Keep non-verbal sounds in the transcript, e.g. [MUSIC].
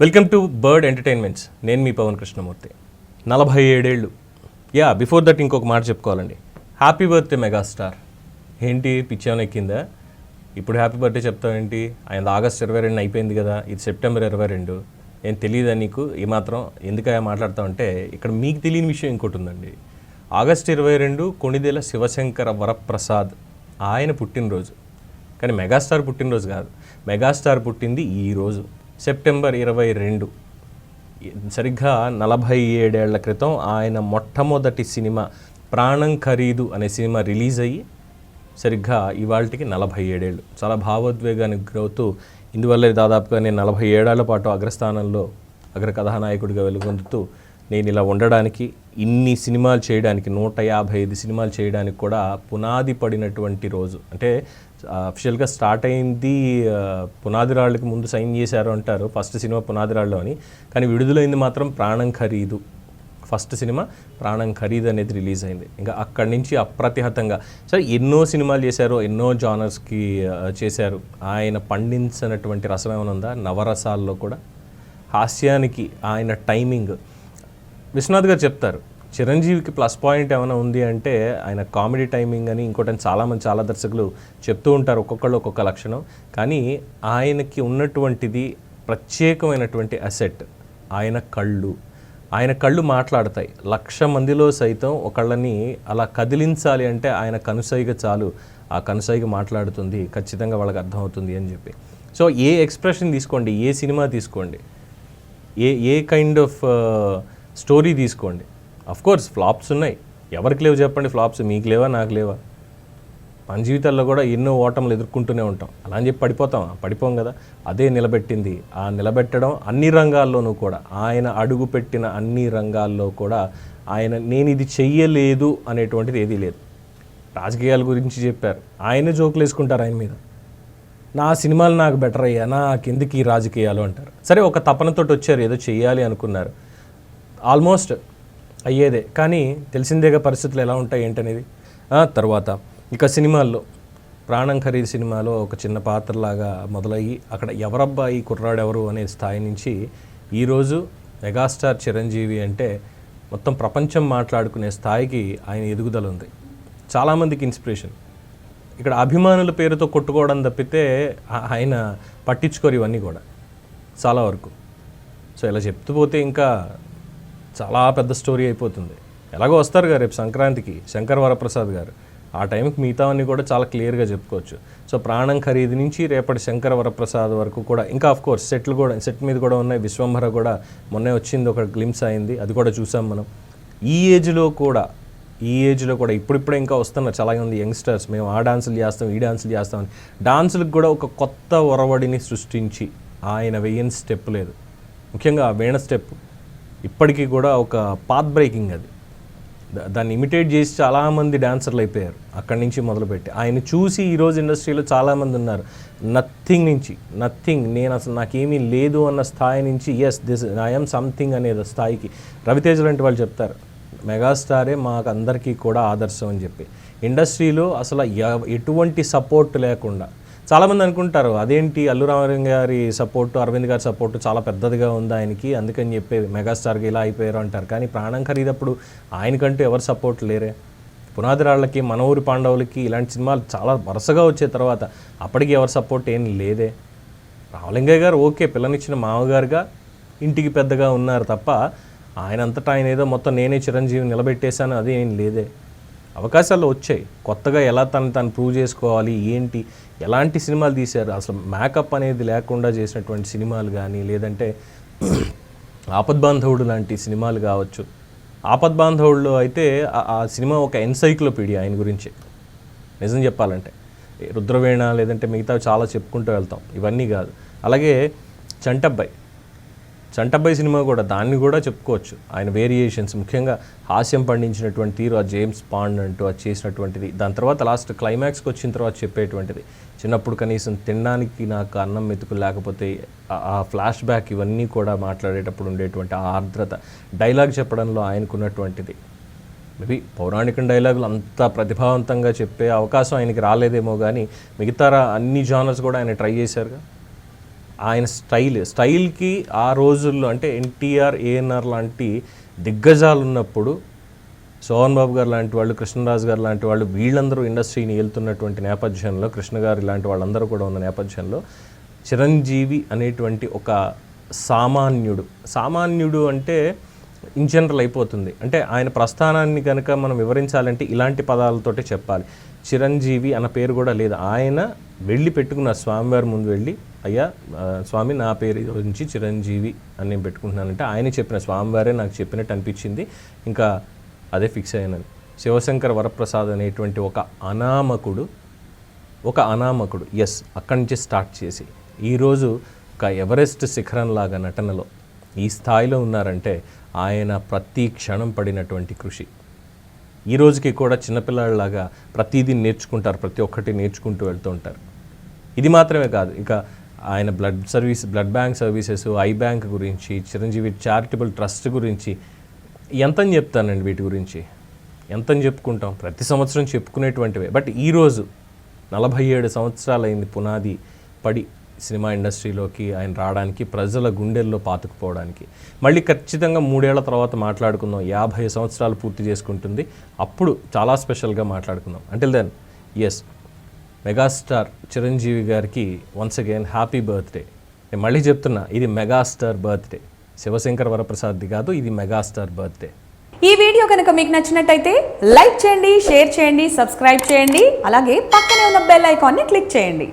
Welcome to bird entertainments నేను మీ పవన్ కృష్ణమూర్తి. నలభై ఏడేళ్ళు. యా బిఫోర్ దట్ ఇంకొక మాట చెప్పుకోవాలండి. హ్యాపీ బర్త్డే మెగాస్టార్ ఏంటి పిచ్చాను ఎక్కిందా? ఇప్పుడు హ్యాపీ బర్త్డే చెప్తావేంటి? ఆయన ఆగస్ట్ ఇరవై రెండు అయిపోయింది కదా ఇది సెప్టెంబర్ ఇరవై రెండు. ఏం తెలియదా నీకు? ఏమాత్రం ఎందుకయా మాట్లాడతామంటే ఇక్కడ మీకు తెలియని విషయం ఇంకోటి ఉందండి. ఆగస్ట్ ఇరవై రెండు కొణిదెల శివశంకర వరప్రసాద్. ఆయన పుట్టినరోజు. కానీ మెగాస్టార్ పుట్టినరోజు కాదు. మెగాస్టార్ పుట్టింది ఈరోజు సెప్టెంబర్ ఇరవై రెండు. సరిగ్గా నలభై ఏడేళ్ళ క్రితం ఆయన మొట్టమొదటి సినిమా ప్రాణం ఖరీదు అనే సినిమా రిలీజ్ అయ్యి సరిగ్గా ఇవాళకి నలభై ఏడేళ్ళు చాలా భావోద్వేగానికి గురవుతూ ఇందువల్ల దాదాపుగా నేను నలభై ఏడేళ్ళ పాటు అగ్రస్థానంలో అగ్ర కథానాయకుడిగా వెలుగొందుతూ నేను ఇలా ఉండడానికి ఇన్ని సినిమాలు చేయడానికి నూట యాభై ఐదు సినిమాలు చేయడానికి కూడా పునాది పడినటువంటి రోజు. అంటే అఫిషియల్గా స్టార్ట్ అయింది పునాదిరాళ్ళకి పునాది రాళ్ళకి ముందు సైన్ చేశారు అంటారు ఫస్ట్ సినిమా పునాది రాళ్ళు అని. కానీ విడుదలైంది మాత్రం ప్రాణం ఖరీదు. ఫస్ట్ సినిమా ప్రాణం ఖరీదు అనేది రిలీజ్ అయింది. ఇంకా అక్కడి నుంచి అప్రతిహతంగా. సరే ఎన్నో సినిమాలు చేశారు ఎన్నో జానర్స్కి చేశారు. ఆయన పండించినటువంటి రసం ఏమైనా ఉందా? నవరసాల్లో కూడా. హాస్యానికి ఆయన టైమింగ్ విశ్వనాథ్ గారు చెప్తారు చిరంజీవికి ప్లస్ పాయింట్ ఏమైనా ఉంది అంటే ఆయన కామెడీ టైమింగ్ అని ఇంకోటి చాలామంది చాలా దర్శకులు చెప్తూ ఉంటారు ఒక్కొక్కళ్ళు ఒక్కొక్క లక్షణం. కానీ ఆయనకి ఉన్నటువంటిది ప్రత్యేకమైనటువంటి అసెట్ ఆయన కళ్ళు. ఆయన కళ్ళు మాట్లాడతాయి. లక్ష మందిలో సైతం ఒకళ్ళని అలా కదిలించాలి అంటే ఆయన కనుసైగ చాలు. ఆ కనుసైగ మాట్లాడుతుంది ఖచ్చితంగా వాళ్ళకి అర్థమవుతుంది అని చెప్పి. సో ఏ ఎక్స్ప్రెషన్ తీసుకోండి ఏ సినిమా తీసుకోండి ఏ ఏ కైండ్ ఆఫ్ స్టోరీ తీసుకోండి. కోర్స్ ఫ్లాప్స్ ఉన్నాయి. ఎవరికి లేవు చెప్పండి ఫ్లాప్స్ మీకు లేవా నాకు లేవా? మన జీవితాల్లో కూడా ఎన్నో ఓటములు ఎదుర్కొంటూనే ఉంటాం. అలా అని చెప్పి పడిపోతాం పడిపోం కదా. అదే నిలబెట్టింది. ఆ నిలబెట్టడం అన్ని రంగాల్లోనూ కూడా ఆయన అడుగు పెట్టిన అన్ని రంగాల్లో కూడా ఆయన నేను ఇది చెయ్యలేదు అనేటువంటిది ఏదీ లేదు. రాజకీయాల గురించి చెప్పారు. ఆయనే జోకులు వేసుకుంటారు ఆయన మీద. నా సినిమాలు నాకు బెటర్ అయ్యా నాకెందుకు ఈ రాజకీయాలు అంటారు. సరే ఒక తపనతోటి వచ్చారు ఏదో చెయ్యాలి అనుకున్నారు. ఆల్మోస్ట్ అయ్యేదే. కానీ తెలిసిందేగా పరిస్థితులు ఎలా ఉంటాయి ఏంటనేది? తర్వాత ఇక సినిమాల్లో ప్రాణం ఖరీదు సినిమాలో ఒక చిన్న పాత్రలాగా మొదలయ్యి అక్కడ ఎవరబ్బా ఈ కుర్రాడెవరు అనే స్థాయి నుంచి ఈరోజు మెగాస్టార్ చిరంజీవి అంటే మొత్తం ప్రపంచం మాట్లాడుకునే స్థాయికి ఆయన ఎదుగుదల ఉంది. చాలామందికి ఇన్స్పిరేషన్. ఇక్కడ అభిమానుల పేరుతో కొట్టుకోవడం తప్పితే ఆయన పట్టించుకోరు ఇవన్నీ కూడా చాలా వరకు. సో ఇలా చెప్తూ పోతే ఇంకా చాలా పెద్ద స్టోరీ అయిపోతుంది. ఎలాగో వస్తారు గారు రేపు సంక్రాంతికి శంకర్ వరప్రసాద్ గారు. ఆ టైంకి మిగతావన్నీ కూడా చాలా క్లియర్గా చెప్పుకోవచ్చు. సో ప్రాణం ఖరీదు నుంచి రేపటి శంకర వరప్రసాద్ వరకు కూడా ఇంకా ఆఫ్ కోర్స్ సెట్లు కూడా సెట్ మీద కూడా ఉన్నాయి. విశ్వంభర కూడా మొన్నే వచ్చింది ఒక గ్లిమ్స్ అయింది. అది కూడా చూసాం మనం. ఈ ఏజ్లో కూడా ఈ ఏజ్లో కూడా ఇప్పుడిప్పుడే ఇంకా వస్తున్నారు చాలా మంది యంగ్స్టర్స్. మేము ఆ డాన్సులు చేస్తాం ఈ డాన్సులు చేస్తాం అని. డాన్సులకు కూడా ఒక కొత్త ఒరవడిని సృష్టించి ఆయన వేయని స్టెప్ లేదు. ముఖ్యంగా ఆ వీణ స్టెప్ ఇప్పటికీ కూడా ఒక పాత్ బ్రేకింగ్ అది. దా- దాన్ని ఇమిటేట్ చేసి చాలామంది డాన్సర్లు అయిపోయారు. అక్కడి నుంచి మొదలుపెట్టి. ఆయన చూసి ఈరోజు ఇండస్ట్రీలో చాలామంది ఉన్నారు. నథింగ్ నుంచి నథింగ్ నేను అసలు నాకేమీ లేదు అన్న స్థాయి నుంచి ఎస్ దిస్ ఐఎమ్ సంథింగ్ అనేది స్థాయికి. రవితేజ లాంటి వాళ్ళు చెప్తారు మెగాస్టారే మాకు అందరికీ కూడా ఆదర్శం అని చెప్పి. ఇండస్ట్రీలో అసలు ఎ- ఎటువంటి సపోర్ట్ లేకుండా చాలామంది అనుకుంటారు అదేంటి అల్లు రామలింగ గారి సపోర్టు అరవింద్ గారి సపోర్టు చాలా పెద్దదిగా ఉంది ఆయనకి అందుకని చెప్పి మెగాస్టార్కి ఇలా అయిపోయారు అంటారు. కానీ ప్రాణం ఖరీదప్పుడు ఆయనకంటూ ఎవరు సపోర్ట్ లేరే. పునాది రాళ్ళకి మన ఊరి పాండవులకి ఇలాంటి సినిమాలు చాలా వరుసగా వచ్చే తర్వాత అప్పటికి ఎవరు సపోర్ట్ ఏం లేదే. రామలింగయ్య గారు ఓకే పిల్లనిచ్చిన మామగారుగా ఇంటికి పెద్దగా ఉన్నారు తప్ప ఆయన అంతటా ఆయన ఏదో మొత్తం నేనే చిరంజీవి నిలబెట్టేశాను అది ఏం లేదే. అవకాశాలు వచ్చాయి. కొత్తగా ఎలా తను తను ప్రూవ్ చేసుకోవాలి ఏంటి? ఎలాంటి సినిమాలు తీశారు? అసలు మేకప్ అనేది లేకుండా చేసినటువంటి సినిమాలు కానీ లేదంటే [CLEARS THROAT] ఆపద్బాంధవుడు లాంటి సినిమాలు కావచ్చు. ఆపద్బాంధవుడులో అయితే ఆ- సినిమా ఒక ఎన్సైక్లోపీడియా ఆయన గురించి. నిజం చెప్పాలంటే. రుద్రవీణ లేదంటే మిగతా చాలా చెప్పుకుంటూ వెళ్తాం. ఇవన్నీ కాదు. అలాగే చంటబ్బాయి. చంటబ్బాయి సినిమా కూడా దాన్ని కూడా చెప్పుకోవచ్చు. ఆయన వేరియేషన్స్ ముఖ్యంగా హాస్యం పండించినటువంటి తీరు ఆ జేమ్స్ పాండ్ అంటూ అది చేసినటువంటిది. దాని తర్వాత లాస్ట్ క్లైమాక్స్కి వచ్చిన తర్వాత చెప్పేటువంటిది. చిన్నప్పుడు కనీసం తినడానికి నాకు అన్నం మెతుకు లేకపోతే ఆ- ఫ్లాష్ బ్యాక్ ఇవన్నీ కూడా మాట్లాడేటప్పుడు ఉండేటువంటి ఆ ఆర్ద్రత. డైలాగ్ చెప్పడంలో ఆయనకున్నటువంటిది. మేబీ పౌరాణిక డైలాగులు అంత ప్రతిభావంతంగా చెప్పే అవకాశం ఆయనకి రాలేదేమో కానీ మిగతా అన్ని జానర్స్ కూడా ఆయన ట్రై చేశారుగా? ఆయన స్టైల్ స్టైల్కి ఆ రోజుల్లో అంటే ఎన్టీఆర్ ఏఎన్ఆర్ లాంటి దిగ్గజాలు ఉన్నప్పుడు సోహన్ బాబు గారు లాంటి వాళ్ళు కృష్ణరాజు గారు లాంటి వాళ్ళు వీళ్ళందరూ ఇండస్ట్రీని వెళ్తున్నటువంటి నేపథ్యంలో కృష్ణ గారు ఇలాంటి వాళ్ళందరూ కూడా ఉన్న నేపథ్యంలో చిరంజీవి అనేటువంటి ఒక సామాన్యుడు. సామాన్యుడు అంటే ఇన్ జనరల్ అయిపోతుంది. అంటే ఆయన ప్రస్థానాన్ని కనుక మనం వివరించాలంటే ఇలాంటి పదాలతోటే చెప్పాలి. చిరంజీవి అన్న పేరు కూడా లేదు. ఆయన వెళ్ళి పెట్టుకున్న స్వామివారి ముందు వెళ్ళి అయ్యా స్వామి నా పేరు గురించి చిరంజీవి అని నేను పెట్టుకుంటున్నానంటే ఆయన చెప్పిన స్వామివారే నాకు చెప్పినట్టు అనిపించింది. ఇంకా అదే ఫిక్స్ అయ్యాను. శివశంకర్ వరప్రసాద్ అనేటువంటి ఒక అనామకుడు ఒక అనామకుడు ఎస్ అక్కడి నుంచి స్టార్ట్ చేసి ఈరోజు ఒక ఎవరెస్ట్ శిఖరంలాగా నటనలో ఈ స్థాయిలో ఉన్నారంటే ఆయన ప్రతి క్షణం పడినటువంటి కృషి. ఈ రోజుకి కూడా చిన్నపిల్లలలాగా ప్రతిదీ నేర్చుకుంటారు ప్రతి ఒక్కటి నేర్చుకుంటూ వెళ్తూ ఉంటారు. ఇది మాత్రమే కాదు ఇంకా ఆయన blood service blood bank services eye bank గురించి చిరంజీవి చారిటబుల్ ట్రస్ట్ గురించి ఎంతని చెప్తానండి వీటి గురించి? ఎంతని చెప్పుకుంటాం? ప్రతి సంవత్సరం చెప్పుకునేటువంటివే. బట్ ఈరోజు నలభై ఏడు సంవత్సరాలైంది పునాది పడి సినిమా ఇండస్ట్రీలోకి ఆయన రావడానికి ప్రజల గుండెల్లో పాతుకుపోవడానికి. మళ్ళీ ఖచ్చితంగా మూడేళ్ళ తర్వాత మాట్లాడుకుందాం. యాభై సంవత్సరాలు పూర్తి చేసుకుంటుంది. అప్పుడు చాలా స్పెషల్గా మాట్లాడుకుందాం. అంటే దెన్ ఎస్ మెగాస్టార్ చిరంజీవి గారికి వన్స్ అగైన్ హ్యాపీ బర్త్డే నేను మళ్ళీ చెప్తున్నా ఇది మెగాస్టార్ బర్త్డే శివశంకర్ వరప్రసాద్ది కాదు ఇది మెగాస్టార్ బర్త్డే ఈ వీడియో కనుక మీకు నచ్చినట్టయితే లైక్ చేయండి షేర్ చేయండి సబ్స్క్రైబ్ చేయండి. అలాగే పక్కనే ఉన్న బెల్ ఐకాన్ని క్లిక్ చేయండి.